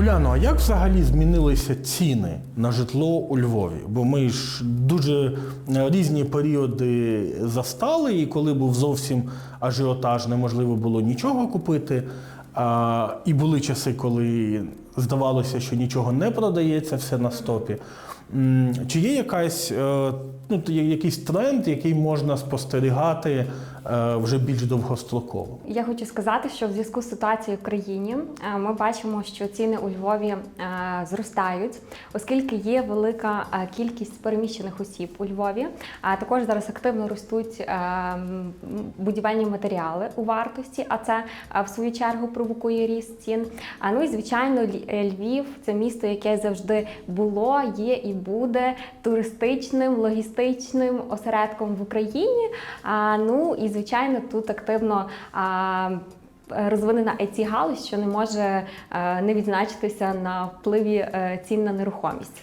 Уляно, а як взагалі змінилися ціни на житло у Львові? Бо ми ж дуже е, різні періоди застали, і коли був зовсім ажіотаж, неможливо було нічого купити. А, і були часи, коли здавалося, що нічого не продається, все на стопі. Чи є якась, е, ну, якийсь тренд, який можна спостерігати е, вже більш довгостроково? Я хочу сказати, що в зв'язку з ситуацією в країні е, ми бачимо, що ціни у Львові зростають, оскільки є велика кількість переміщених осіб у Львові. А також зараз активно ростуть будівельні матеріали у вартості, а це в свою чергу провокує ріст цін. Ну і звичайно, Львів це місто, яке завжди було, є і буде туристичним, логістичним осередком в Україні. А, ну і звичайно, тут активно. А, Розвинена it галузь що не може е, не відзначитися на впливі е, цін на нерухомість.